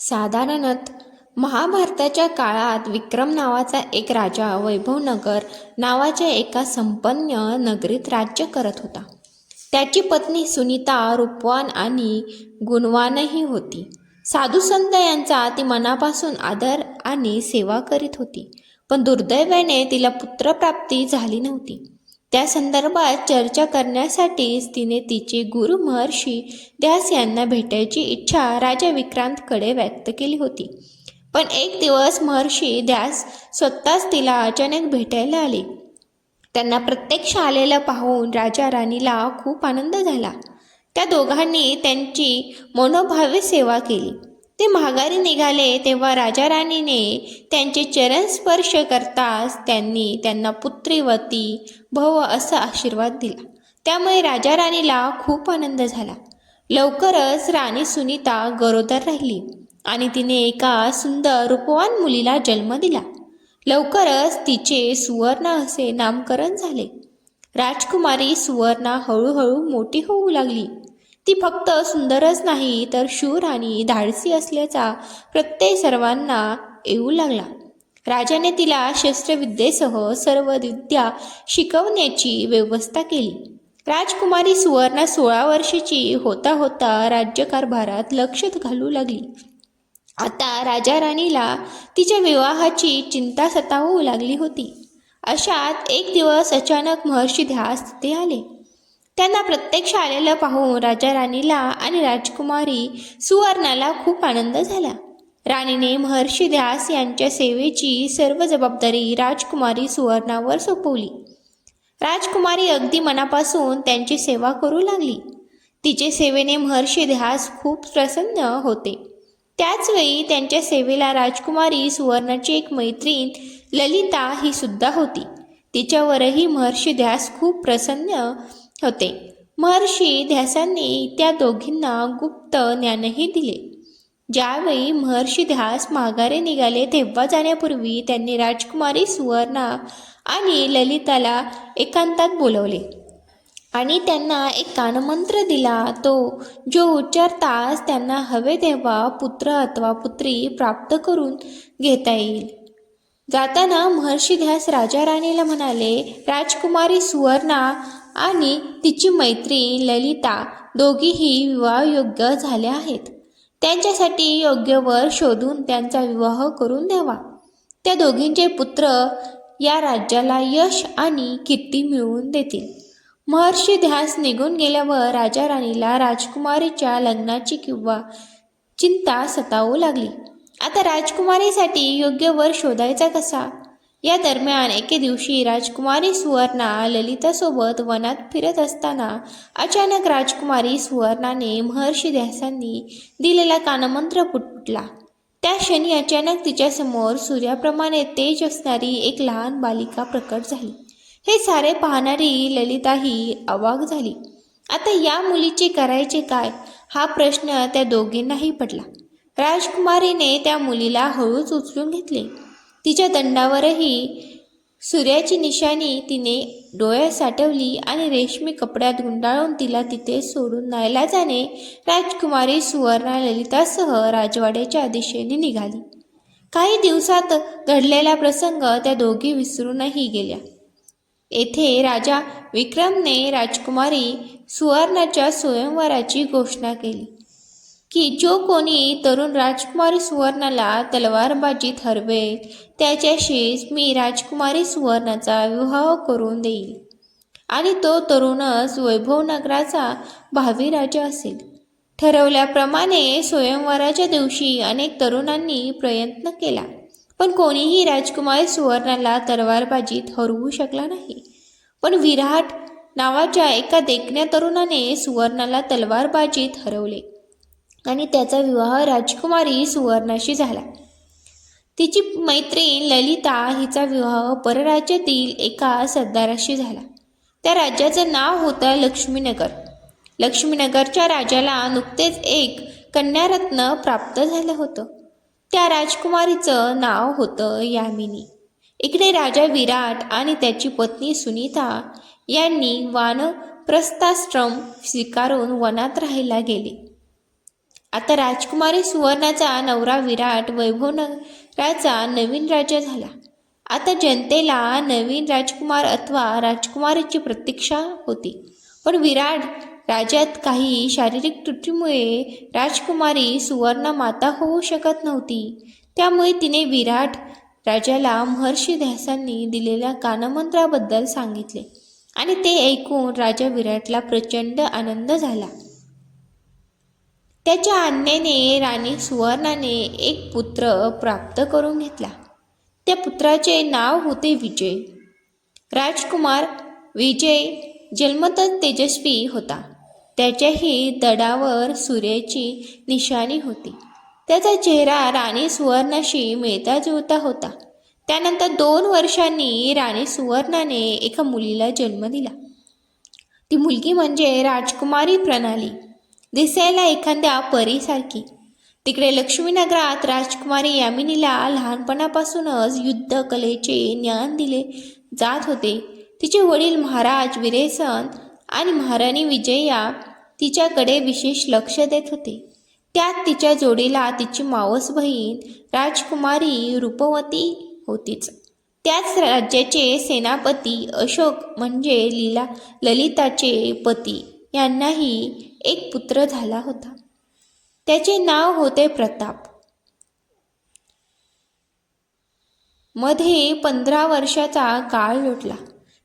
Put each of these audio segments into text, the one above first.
साधारणत महाभारताच्या काळात विक्रम नावाचा एक राजा वैभवनगर नावाच्या एका संपन्न नगरीत राज्य करत होता. त्याची पत्नी सुनीता रूपवान आणि गुणवानही होती. साधुसंत यांचा ती मनापासून आदर आणि सेवा करीत होती पण दुर्दैवाने तिला पुत्रप्राप्ती झाली नव्हती. त्या संदर्भात चर्चा करण्यासाठीच तिने तिचे गुरु महर्षी व्यास यांना भेटायची इच्छा राजा विक्रांतकडे व्यक्त केली होती. पण एक दिवस महर्षी व्यास स्वतःच तिला अचानक भेटायला आले. त्यांना प्रत्यक्ष आलेलं पाहून राजा राणीला खूप आनंद झाला. त्या दोघांनी त्यांची मनोभावे सेवा केली. ते माघारी निघाले तेव्हा राजा राणीने त्यांचे चरण स्पर्श करताच त्यांनी त्यांना पुत्रीवती भव असा आशीर्वाद दिला. त्यामुळे राजा राणीला खूप आनंद झाला. लवकरच राणी सुनीता गरोदर राहिली आणि तिने एका सुंदर रूपवान मुलीला जन्म दिला. लवकरच तिचे सुवर्ण असे नामकरण झाले. राजकुमारी सुवर्णा हळूहळू मोठी होऊ लागली. ती फक्त सुंदरच नाही तर शूर आणि धाडसी असल्याचा प्रत्यय सर्वांना येऊ लागला. राजाने तिला शस्त्रविद्येसह सर्व विद्या शिकवण्याची व्यवस्था केली. राजकुमारी सुवर्णा सोळा वर्षाची होता होता राज्यकारभारात लक्ष घालू लागली. आता राजा राणीला तिच्या विवाहाची चिंता सतावू लागली होती. अशात एक दिवस अचानक महर्षी ध्यास तिथे आले. त्यांना प्रत्यक्ष आलेलं पाहून राजा राणीला आणि राजकुमारी सुवर्णाला खूप आनंद झाला. राणीने महर्षी ध्यास यांच्या सेवेची सर्व जबाबदारी राजकुमारी सुवर्णावर सोपवली. राजकुमारी अगदी मनापासून त्यांची सेवा करू लागली. तिचे सेवेने महर्षी ध्यास खूप प्रसन्न होते. त्याचवेळी त्यांच्या सेवेला राजकुमारी सुवर्णाची एक मैत्रीण ललिता ही सुद्धा होती. तिच्यावरही महर्षी ध्यास खूप प्रसन्न होते. महर्षी ध्यासांनी त्या दोघींना गुप्त ज्ञानही दिले. ज्यावेळी महर्षी ध्यास माघारे निघाले तेव्हा जाण्यापूर्वी त्यांनी राजकुमारी सुवर्णा आणि ललिताला एकांतात बोलवले. आणि त्यांना एक कानमंत्र दिला तो जो उच्चारतास त्यांना हवे तेव्हा पुत्र अथवा पुत्री प्राप्त करून घेता येईल. जाताना महर्षी ध्यास राजा राणीला म्हणाले राजकुमारी सुवर्णा आणि तिची मैत्री ललिता दोघीही विवाहयोग्य झाल्या आहेत. त्यांच्यासाठी योग्य वर शोधून त्यांचा विवाह करून द्यावा. त्या दोघींचे पुत्र या राज्याला यश आणि कीर्ती मिळवून देतील. महर्षी ध्यास निघून गेल्यावर राजा राणीला राजकुमारीच्या लग्नाची किंवा चिंता सतावू लागली. आता राजकुमारीसाठी योग्य वर शोधायचा कसा? या दरम्यान एके दिवशी राजकुमारी सुवर्णा ललितासोबत वनात फिरत असताना अचानक राजकुमारी सुवर्णाने महर्षी ध्यासांनी दिलेला कानमंत्र पुटपुटला त्या क्षणी अचानक तिच्यासमोर सूर्याप्रमाणे तेज असणारी एक लहान बालिका प्रकट झाली. हे सारे पाहणारी ललिताही अवाक झाली. आता या मुलीचे करायचे काय? हा प्रश्न त्या दोघींनाही पडला. राजकुमारीने त्या मुलीला हळूच उचलून घेतले. तिच्या दंडावरही सूर्याची निशाणी तिने डोळ्यात साठवली आणि रेशमी कपड्यात गुंडाळून तिला तिथे सोडून न्यायला जाणे राजकुमारी सुवर्णा ललितासह राजवाड्याच्या दिशेने निघाली. काही दिवसात घडलेला प्रसंग त्या दोघी विसरूनही गेल्या. येथे राजा विक्रमने राजकुमारी सुवर्णाच्या स्वयंवराची घोषणा केली. की जो कोणी तरुण राजकुमारी सुवर्णाला तलवारबाजीत हरवेल त्याच्याशीच मी राजकुमारी सुवर्णाचा विवाह करून देईल. आणि तो तरुणच वैभवनगराचा भावी राजा असेल. ठरवल्याप्रमाणे स्वयंवराच्या दिवशी अनेक तरुणांनी प्रयत्न केला पण कोणीही राजकुमारी सुवर्णाला तलवारबाजीत हरवू शकला नाही. पण विराट नावाच्या एका देखण्या तरुणाने सुवर्णाला तलवारबाजीत हरवले. आणि त्याचा विवाह राजकुमारी सुवर्णाशी झाला. तिची मैत्रीण ललिता हिचा विवाह परराज्यातील एका सरदाराशी झाला. त्या राज्याचं नाव होतं लक्ष्मीनगर. लक्ष्मीनगरच्या राजाला नुकतेच एक कन्यारत्न प्राप्त झालं होतं. त्या राजकुमारीचं नाव होतं यामिनी. इकडे राजा विराट आणि त्याची पत्नी सुनीता यांनी वानप्रस्थाश्रम स्वीकारून वनात राहायला गेले. आता राजकुमारी सुवर्णाचा नवरा विराट वैभवनगराचा नवीन राजा झाला. आता जनतेला नवीन राजकुमार अथवा राजकुमारीची प्रतीक्षा होती. पण विराट राज्यात काही शारीरिक त्रुटीमुळे राजकुमारी सुवर्ण माता होऊ शकत नव्हती. त्यामुळे तिने विराट राजाला महर्षी ध्यासांनी दिलेल्या कानमंत्राबद्दल सांगितले आणि ते ऐकून राजा विराटला प्रचंड आनंद झाला. त्याच्या आज्ञेने राणी सुवर्णाने एक पुत्र प्राप्त करून घेतला. त्या पुत्राचे नाव होते विजय. राजकुमार विजय जन्मतच तेजस्वी होता. त्याच्याही दडावर सूर्याची निशाणी होती. त्याचा चेहरा राणी सुवर्णाशी मिळता जुळता होता. त्यानंतर दोन वर्षांनी राणी सुवर्णाने एका मुलीला जन्म दिला. ती मुलगी म्हणजे राजकुमारी प्रणाली. दिसायला एखाद्या परीसारखी. तिकडे लक्ष्मीनगरात राजकुमारी यामिनीला लहानपणापासूनच युद्ध कलेचे ज्ञान दिले जात होते. तिचे वडील महाराज विरेसन आणि महाराणी विजया तिच्याकडे विशेष लक्ष देत होते. त्यात तिच्या जोडीला तिची मावस बहीण राजकुमारी रूपवती होतीच. त्याच राज्याचे सेनापती अशोक म्हणजे लीला ललिताचे पती यांनाही एक पुत्र झाला होता. त्याचे नाव होते प्रताप. मध्ये पंधरा वर्षाचा काळ लोटला.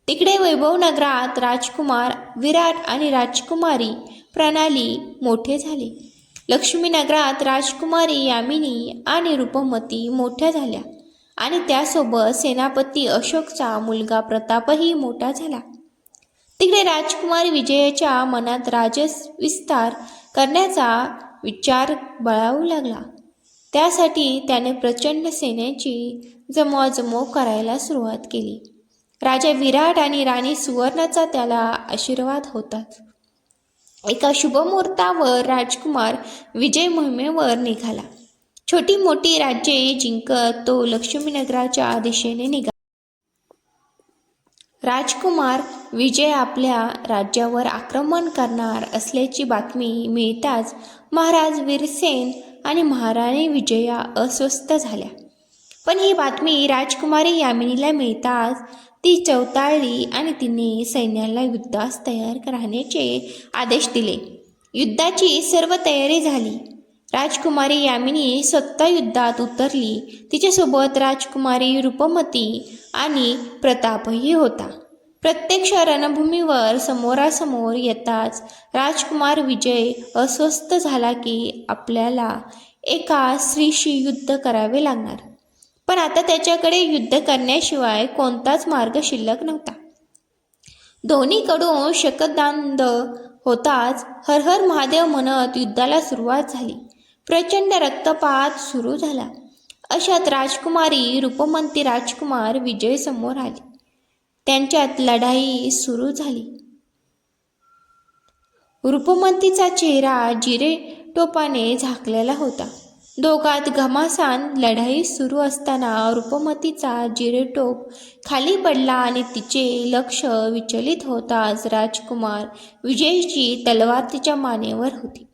तिकडे वैभवनगरात राजकुमार विराट आणि राजकुमारी प्रणाली मोठे झाले. लक्ष्मीनगरात राजकुमारी यामिनी आणि रूपमती मोठ्या झाल्या. आणि त्यासोबत सेनापती अशोकचा मुलगा प्रतापही मोठा झाला. तिकडे राजकुमारी विजयाच्या मनात राजस विस्तार करण्याचा विचार बळावू लागला. त्यासाठी त्याने प्रचंड सेनेची जमवाजमव करायला सुरुवात केली. राजा विराट आणि राणी सुवर्णाचा त्याला आशीर्वाद होताच एका शुभमुहूर्तावर राजकुमार विजय मोहिमेवर निघाला. छोटी मोठी राज्ये जिंकत तो लक्ष्मीनगराच्या दिशेने निघाला. राजकुमार विजय आपल्या राज्यावर आक्रमण करणार असल्याची बातमी मिळताच महाराज वीरसेन आणि महाराणी विजया अस्वस्थ झाल्या. पण ही बातमी राजकुमारी यामिनीला मिळताच ती चवताळली आणि तिने सैन्याला युद्धास तयार राहण्याचे आदेश दिले. युद्धाची सर्व तयारी झाली. राजकुमारी यामिनी सत्तायुद्धात युद्धात उतरली. तिच्यासोबत राजकुमारी रूपमती आणि प्रतापही होता. प्रत्यक्ष रणभूमीवर समोरासमोर येताच राजकुमार विजय अस्वस्थ झाला की आपल्याला एका स्त्रीशी युद्ध करावे लागणार. पण आता त्याच्याकडे युद्ध करण्याशिवाय कोणताच मार्ग शिल्लक नव्हता. दोन्हीकडून शकदांद होताच हर हर महादेव म्हणत युद्धाला सुरुवात झाली. प्रचंड रक्तपात सुरू झाला. अशात राजकुमारी रूपमंती राजकुमार विजय समोर आले. त्यांच्यात लढाई सुरू झाली. रूपमंतीचा चेहरा जिरे टोपाने झाकलेला होता. दोघात घमासान लढाई सुरू असताना रूपमतीचा जिरेटोप खाली पडला आणि तिचे लक्ष विचलित होताच राजकुमार विजयची तलवार तिच्या मानेवर होती.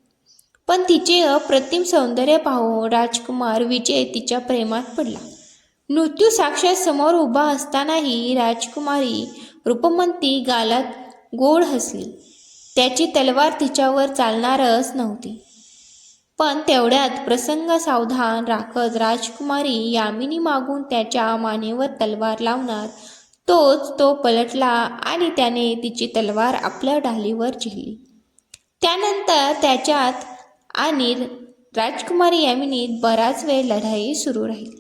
पण तिचे अप्रतिम सौंदर्य पाहून राजकुमार विजय तिच्या प्रेमात पडला. मृत्यू साक्षात समोर उभा असतानाही राजकुमारी रूपमंती गालात गोड हसली. त्याची तलवार तिच्यावर चालणारच नव्हती. पण तेवढ्यात प्रसंग सावधान राखत राजकुमारी यामिनी मागून त्याच्या मानेवर तलवार लावणार तोच तो पलटला आणि त्याने तिची तलवार आपल्या ढालीवर झेलली त्यानंतर त्याच्यात आणि राजकुमारी यामिनीत बराच वेळ लढाई सुरू राहील.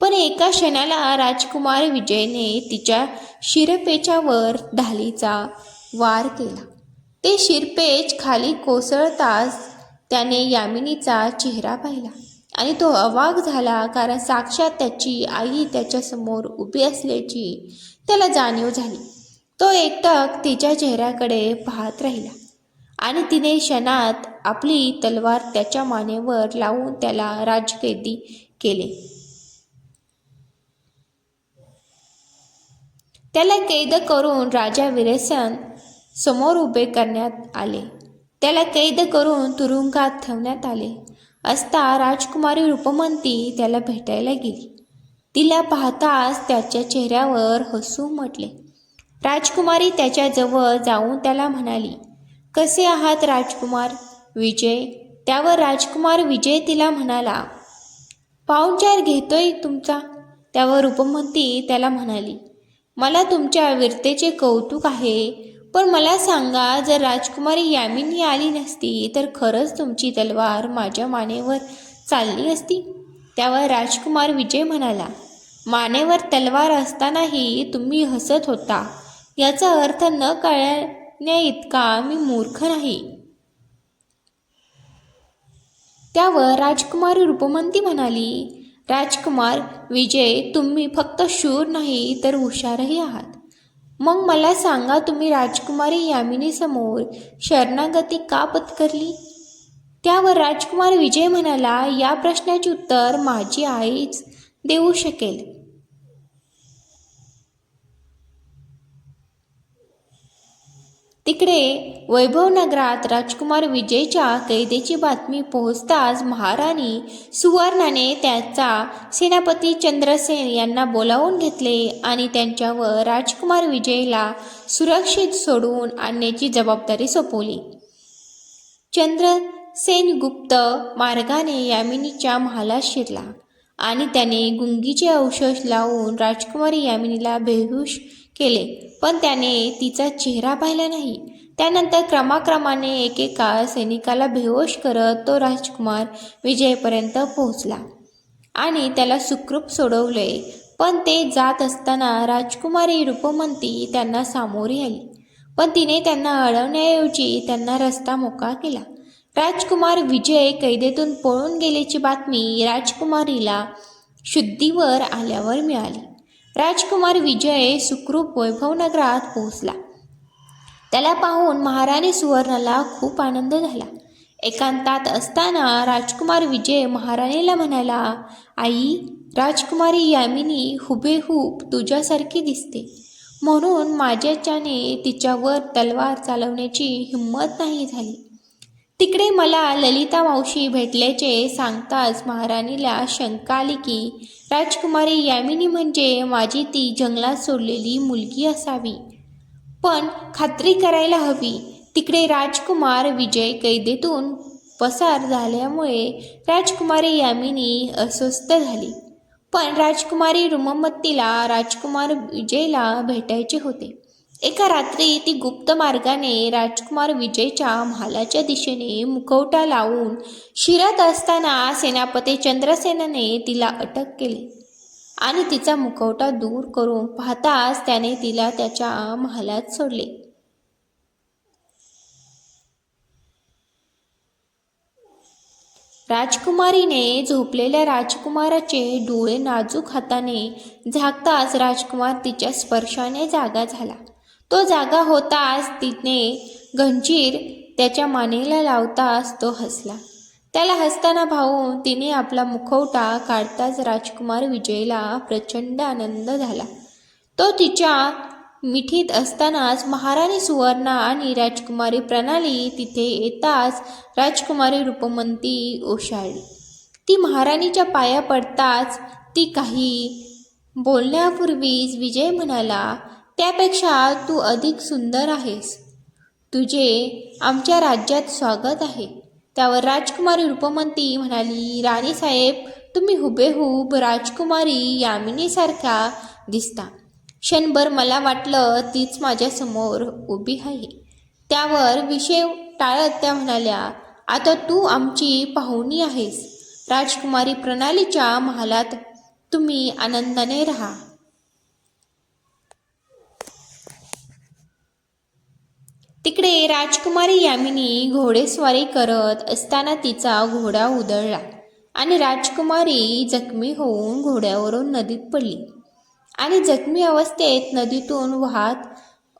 पण एका क्षणाला राजकुमार विजयने तिच्या शिरपेच्यावर ढालीचा वार केला. ते शिरपेच खाली कोसळताच त्याने यामिनीचा चेहरा पाहिला आणि तो अवाक झाला कारण साक्षात त्याची आई त्याच्यासमोर उभी असल्याची त्याला जाणीव झाली. तो एकटक तिच्या चेहऱ्याकडे पाहत राहिला. आणि तिने क्षणात आपली तलवार त्याच्या मानेवर लावून त्याला राजकैदी केले. त्याला कैद करून राजा विरेसन समोर उभे करण्यात आले. त्याला कैद करून तुरुंगात ठेवण्यात आले असता राजकुमारी रूपमंती त्याला भेटायला गेली. तिला पाहताच त्याच्या चेहऱ्यावर हसू म्हटले. राजकुमारी त्याच्याजवळ जाऊन त्याला म्हणाली कसे आहात राजकुमार? विजय? त्यावर राजकुमार विजय तिला म्हणाला पाहुणचार घेतोय तुमचा. त्यावर उपमंती त्याला म्हणाली मला तुमच्या वीरतेचे कौतुक आहे पण मला सांगा जर राजकुमारी यामिनी आली नसती तर खरंच तुमची तलवार माझ्या मानेवर चालली असती? त्यावर राजकुमार विजय म्हणाला मानेवर तलवार असतानाही तुम्ही हसत होता. याचा अर्थ न ने इतका मी मूर्ख नाही. त्यावर राजकुमारी रूपमंती म्हणाली राजकुमार विजय तुम्ही फक्त शूर नाही तर हुशारही आहात. मग मला सांगा तुम्ही राजकुमारी यामिनीसमोर शरणागती का पत्करली? त्यावर राजकुमार विजय म्हणाला या प्रश्नाचे उत्तर माझी आईच देऊ शकेल. तिकडे वैभवनगरात राजकुमार विजयच्या कैदेची बातमी पोहोचताच महाराणी सुवर्णाने त्याचा सेनापती चंद्रसेन यांना बोलावून घेतले आणि त्यांच्यावर राजकुमार विजयला सुरक्षित सोडवून आणण्याची जबाबदारी सोपवली. चंद्रसेन गुप्त मार्गाने यामिनीच्या महालात शिरला आणि त्याने गुंगीचे औषध लावून राजकुमारी यामिनीला बेहोश केले. पण त्याने तिचा चेहरा पाहिला नाही. त्यानंतर क्रमाक्रमाने एकेका सैनिकाला बेहोश करत तो राजकुमार विजयपर्यंत पोहोचला. आणि त्याला सुखरूप सोडवले. पण ते जात असताना राजकुमारी रूपमंती त्यांना सामोरी आली. पण तिने त्यांना अडवण्याऐवजी त्यांना रस्ता मोकळा केला. राजकुमार विजय कैदेतून पळून गेल्याची बातमी राजकुमारीला शुद्धीवर आल्यावर मिळाली. राजकुमार विजय सुखरूप वैभवनगरात पोहोचला. त्याला पाहून महाराणी सुवर्णाला खूप आनंद झाला. एकांतात असताना राजकुमार विजय महाराणीला म्हणाला आई राजकुमारी यामिनी हुबेहूब तुझ्यासारखी दिसते. म्हणून माझ्याच्याने तिच्यावर तलवार चालवण्याची हिंमत नाही झाली. तिकडे मला ललिता मावशी भेटल्याचे सांगताच महाराणीला शंका आली की राजकुमारी यामिनी म्हणजे माझी ती जंगलात सोडलेली मुलगी असावी. पण खात्री करायला हवी. तिकडे राजकुमार विजय कैदेतून पसार झाल्यामुळे राजकुमारी यामिनी अस्वस्थ झाली. पण राजकुमारी रुममत्तीला राजकुमार विजयला भेटायचे होते. एका रात्री ती गुप्त मार्गाने राजकुमार विजयच्या महालाच्या दिशेने मुखवटा लावून शिरत असताना सेनापती चंद्रसेनाने तिला अटक केली आणि तिचा मुखवटा दूर करून पाहताच त्याने तिला त्याच्या महालात सोडले. राजकुमारीने झोपलेल्या राजकुमाराचे डोळे नाजूक हाताने झाकताच राजकुमार तिच्या स्पर्शाने जागा झाला. तो जागा होताच तिने घंजीर त्याच्या मानेला लावताच तो हसला. त्याला हसताना पाहून तिने आपला मुखवटा काढताच राजकुमार विजयला प्रचंड आनंद झाला. तो तिच्या मिठीत असतानाच महाराणी सुवर्णा आणि राजकुमारी प्रणाली तिथे येताच राजकुमारी रूपमंती ओशाळली. ती महाराणीच्या पाया पडताच ती काही बोलण्यापूर्वीच विजय म्हणाला त्यापेक्षा तू अधिक सुंदर आहेस. तुझे आमच्या राज्यात स्वागत आहे. त्यावर राजकुमारी रूपमंती म्हणाली राणीसाहेब तुम्ही हुबेहूब राजकुमारी यामिनीसारख्या दिसता. क्षणभर मला वाटलं तीच माझ्यासमोर उभी आहे. त्यावर विषय टाळत त्या म्हणाल्या आता तू आमची पाहुणी आहेस. राजकुमारी प्रणालीच्या महालात तुम्ही आनंदाने राहा. तिकडे राजकुमारी यामिनी घोडेस्वारी करत असताना तिचा घोडा उधळला आणि राजकुमारी जखमी होऊन घोड्यावरून नदीत पडली. आणि जखमी अवस्थेत नदीतून वाहत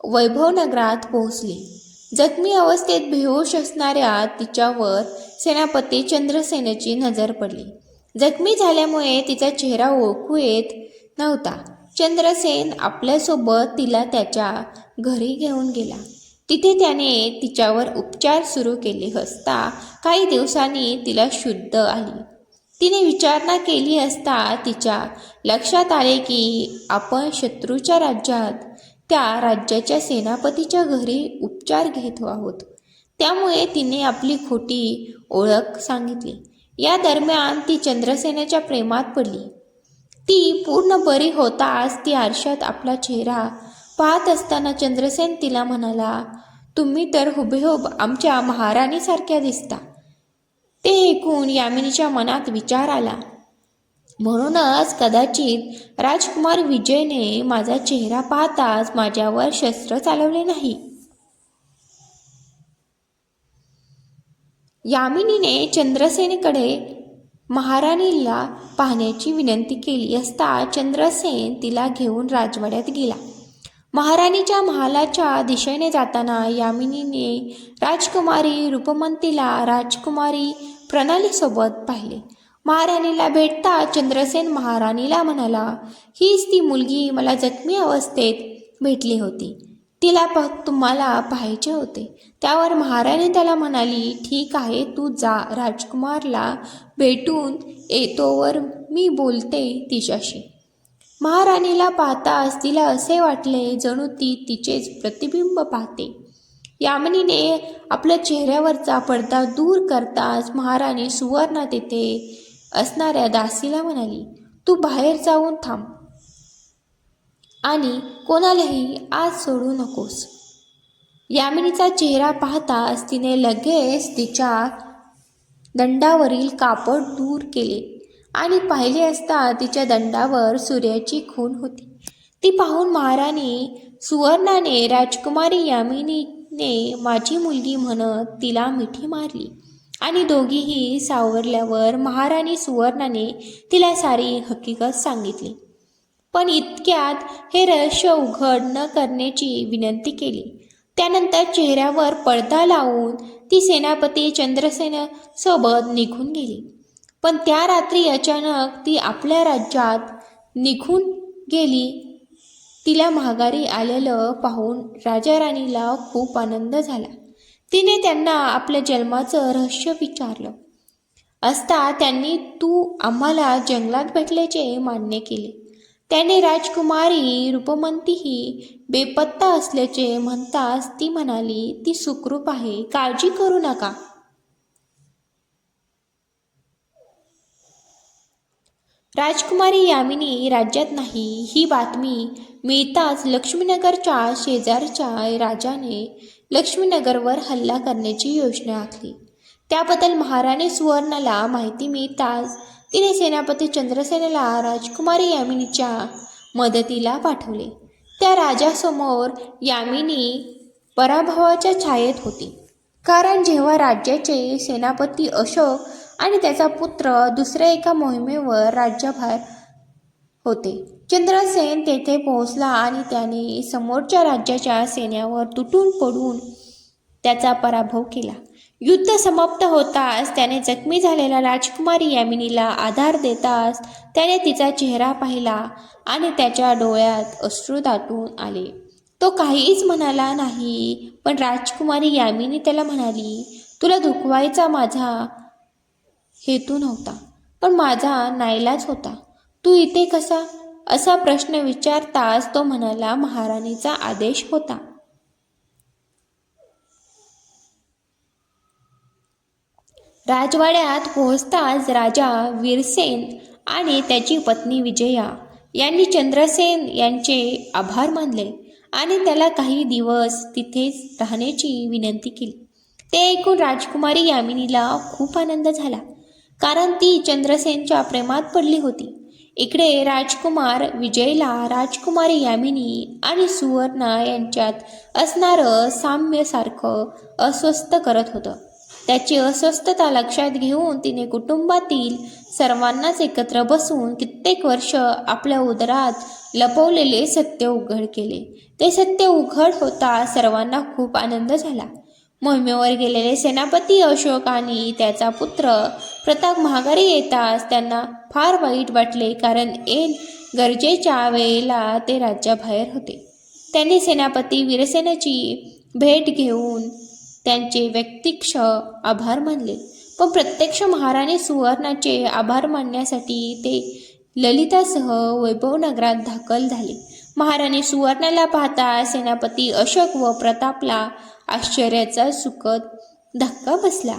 वैभवनगरात पोहोचली. जखमी अवस्थेत बेहोश असणाऱ्या तिच्यावर सेनापती चंद्रसेनाची नजर पडली. जखमी झाल्यामुळे तिचा चेहरा ओळखू येत नव्हता. चंद्रसेन आपल्यासोबत तिला त्याच्या घरी घेऊन गेला. तिथे त्याने तिच्यावर उपचार सुरू केले असता काही दिवसांनी तिला शुद्ध आली. तिने विचारणा केली असता तिच्या लक्षात आले की आपण शत्रूच्या राज्यात त्या राज्याच्या सेनापतीच्या घरी उपचार घेत आहोत. त्यामुळे तिने आपली खोटी ओळख सांगितली. या दरम्यान ती चंद्रसेनाच्या प्रेमात पडली. ती पूर्ण बरी होताच ती आरशात आपला चेहरा पाहत असताना चंद्रसेन तिला म्हणाला तुम्ही तर हुबेहूब आमच्या महाराणीसारख्या दिसता. ते ऐकून यामिनीच्या मनात विचार आला. म्हणूनच कदाचित राजकुमार विजयने माझा चेहरा पाहताच माझ्यावर शस्त्र चालवले नाही. यामिनीने चंद्रसेनकडे महाराणीला पाहण्याची विनंती केली असता चंद्रसेन तिला घेऊन राजवाड्यात गेला. महाराणीच्या महालाच्या दिशेने जाताना यामिनीने राजकुमारी रूपमंतीला राजकुमारी प्रणालीसोबत पाहिले. महाराणीला भेटता चंद्रसेन महाराणीला म्हणाला हीच ती मुलगी मला जखमी अवस्थेत भेटली होती. तिला प तुम्हाला पाहायचे होते. त्यावर महाराणी त्याला म्हणाली ठीक आहे तू जा राजकुमारला भेटून येतोवर मी बोलते तिच्याशी. महाराणीला पाहताच तिला असे वाटले जणू ती तिचेच प्रतिबिंब पाहते. यामिनीने आपल्या चेहऱ्यावरचा पडदा दूर करताच महाराणी सुवर्ण तेथे असणाऱ्या दासीला म्हणाली तू बाहेर जाऊन थांब. आणि कोणालाही आज सोडू नकोस. यामिनीचा चेहरा पाहताच तिने लगेच तिच्या दंडावरील कापड दूर केले. आणि पाहिले असता तिच्या दंडावर सूर्याची खून होती. ती पाहून महाराणी सुवर्णाने राजकुमारी यामिनीने माझी मुलगी म्हणत तिला मिठी मारली आणि दोघीही सावरल्यावर महाराणी सुवर्णाने तिला सारी हकीकत सांगितली. पण इतक्यात हे रहस्य उघड न करण्याची विनंती केली. त्यानंतर चेहऱ्यावर पडदा लावून ती सेनापती चंद्रसेनासोबत निघून गेली. पण त्या रात्री अचानक ती आपल्या राज्यात निघून गेली. तिला माघारी आलेलं पाहून राजा राणीला खूप आनंद झाला. तिने त्यांना आपल्या जन्माचं रहस्य विचारलं. असता त्यांनी तू आम्हाला जंगलात भेटल्याचे मान्य केले. त्याने राजकुमारी रूपमंतीही बेपत्ता असल्याचे म्हणताच ती म्हणाली ती सुखरूप आहे काळजी करू नका. राजकुमारी यामिनी राज्यात नाही. ही बातमी मिळताच लक्ष्मीनगरच्या शेजारच्या राजाने लक्ष्मीनगरवर हल्ला करण्याची योजना आखली. त्याबद्दल महाराणी सुवर्णाला माहिती मिळताच तिने सेनापती चंद्रसेनाला राजकुमारी यामिनीच्या मदतीला पाठवले. त्या राजासमोर यामिनी पराभवाच्या छायेत होती. कारण जेव्हा राज्याचे सेनापती अशोक आणि त्याचा पुत्र दुसऱ्या एका मोहिमेवर राज्यभार होते. चंद्रसेन तेथे पोहोचला आणि त्याने समोरच्या राज्याच्या सैन्यावर तुटून पडून त्याचा पराभव केला. युद्ध समाप्त होताच त्याने जखमी झालेल्या राजकुमारी यामिनीला आधार देताच त्याने तिचा चेहरा पाहिला आणि त्याच्या डोळ्यात अश्रू दाटून आले. तो काहीच म्हणाला नाही पण राजकुमारी यामिनी त्याला म्हणाली तुला दुखवायचा माझा हेतू नव्हता. पण माझा नाईलाज होता. तू इथे कसा? असा प्रश्न विचारताच तो म्हणाला महाराणीचा आदेश होता. राजवाड्यात पोहोचताच राजा वीरसेन आणि त्याची पत्नी विजया यांनी चंद्रसेन यांचे आभार मानले आणि त्याला काही दिवस तिथेच राहण्याची विनंती केली. ते ऐकून राजकुमारी यामिनीला खूप आनंद झाला. कारण ती चंद्रसेनच्या प्रेमात पडली होती. इकडे राजकुमार विजयला राजकुमारी यामिनी आणि सुवर्णा यांच्यात असणारं साम्यसारखं अस्वस्थ करत होतं. त्याची अस्वस्थता लक्षात घेऊन तिने कुटुंबातील सर्वांनाच एकत्र बसून कित्येक वर्ष आपल्या उदरात लपवलेले सत्य उघड केले. ते सत्य उघड होता सर्वांना खूप आनंद झाला. मोहिमेवर गेलेले सेनापती अशोक आणि त्याचा पुत्र प्रताप महागारी येताच त्यांना फार वाईट वाटले कारण एन गरजेच्या वेळेला ते राज्याबाहेर होते. त्यांनी सेनापती वीरसेनाची भेट घेऊन त्यांचे व्यक्तिक्ष आभार मानले. पण प्रत्यक्ष महाराणी सुवर्णाचे आभार मानण्यासाठी ते ललितासह वैभवनगरात दाखल झाले. महाराणी सुवर्णाला पाहता सेनापती अशोक व प्रतापला आश्चर्याचा सुखद धक्का बसला.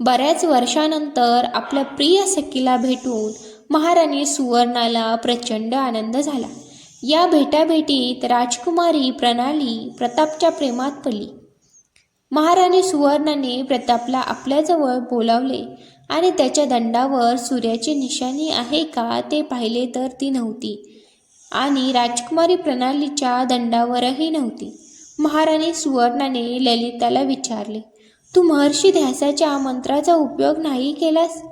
बऱ्याच वर्षानंतर आपल्या प्रिय सखीला भेटून महाराणी सुवर्णाला प्रचंड आनंद झाला. या भेटाभेटीत राजकुमारी प्रणाली प्रतापच्या प्रेमात पडली. महाराणी सुवर्णाने प्रतापला आपल्याजवळ बोलावले आणि त्याच्या दंडावर सूर्याची निशाणी आहे का ते पाहिले तर ती नव्हती. आणि राजकुमारी प्रणालीच्या दंडावरही नव्हती. महाराणी सुवर्णाने ललिताला विचारले तू महर्षी ध्यासाच्या मंत्राचा उपयोग नाही केलास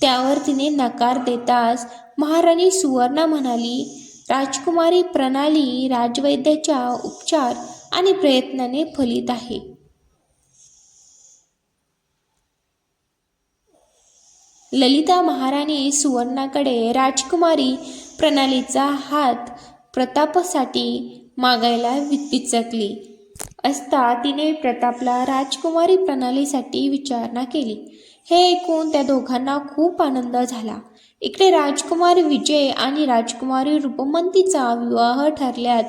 त्यावर तिने नकार देताच महाराणी सुवर्णा म्हणाली राजकुमारी प्रणाली राजवैद्याच्या उपचार आणि प्रयत्नाने फलित आहे. ललिता महाराणी सुवर्णाकडे राजकुमारी प्रणालीचा हात प्रतापासाठी मागायला विचकली असता तिने प्रतापला राजकुमारी प्रणालीसाठी विचारणा केली. हे ऐकून त्या दोघांना खूप आनंद झाला. इकडे राजकुमारी विजय आणि राजकुमारी रूपमंतीचा विवाह ठरल्यात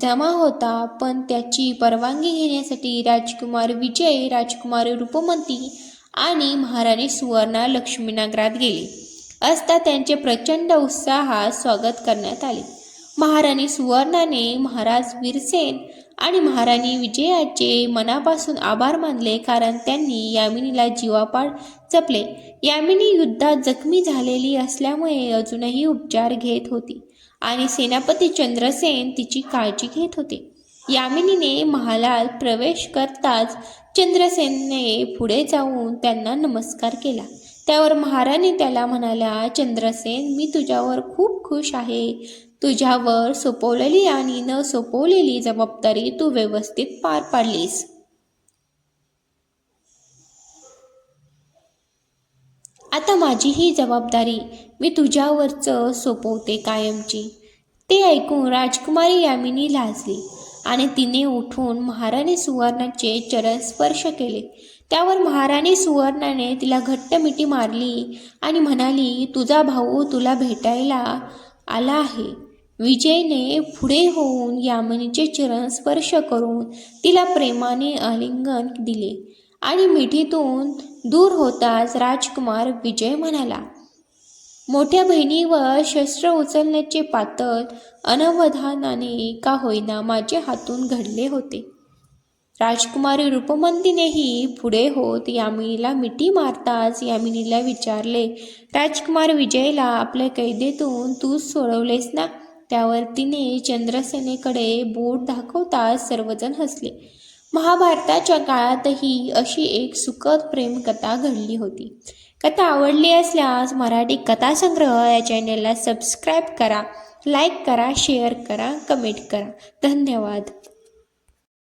जमा होता पण त्याची परवानगी घेण्यासाठी राजकुमार विजय राजकुमारी रूपमंती आणि महाराणी सुवर्णा लक्ष्मीनगरात गेली. असता त्यांचे प्रचंड उत्साहात स्वागत करण्यात आले. महाराणी सुवर्णाने महाराज वीरसेन आणि महाराणी विजयाचे मनापासून आभार मानले कारण त्यांनी यामिनीला जीवापाड जपले. यामिनी युद्धात जखमी झालेली असल्यामुळे अजूनही उपचार घेत होती आणि सेनापती चंद्रसेन तिची काळजी घेत होते. यामिनीने महालात प्रवेश करताच चंद्रसेनने पुढे जाऊन त्यांना नमस्कार केला. त्यावर महाराणी त्याला म्हणाल्या चंद्रसेन मी तुझ्यावर खूप खुश आहे. तुझ्यावर सोपवलेली आणि न सोपवलेली जबाबदारी तू व्यवस्थित पार पाडलीस. आता माझी ही जबाबदारी मी तुझ्यावरच सोपवते कायमची. ते ऐकून राजकुमारी यामिनी लाजली आणि तिने उठून महाराणी सुवर्णाचे चरण स्पर्श केले. त्यावर महाराणी सुवर्णाने तिला घट्ट मिठी मारली आणि म्हणाली तुझा भाऊ तुला भेटायला आला आहे. विजयने पुढे होऊन यामिनीचे चरण स्पर्श करून तिला प्रेमाने आलिंगन दिले आणि मिठीतून दूर होताच राजकुमार विजय म्हणाला मोठ्या बहिणीवर शस्त्र उचलण्याचे पातळ अनवधानाने का होईना माझ्या हातून घडले होते. राजकुमारी रूपमंतीनेही पुढे होत यामिनीला मिठी मारताच यामिनीला विचारले राजकुमार विजयला आपल्या कैदेतून तू सोडवलेस ना त्यावर तिने चंद्रसेनेकडे बोट दाखवताच सर्वजण हसले. महाभारताच्या काळातही अशी एक सुखद प्रेमकथा घडली होती. कथा आवडली असल्यास मराठी कथासंग्रह या चॅनलला सबस्क्राईब करा लाईक करा शेअर करा कमेंट करा. धन्यवाद.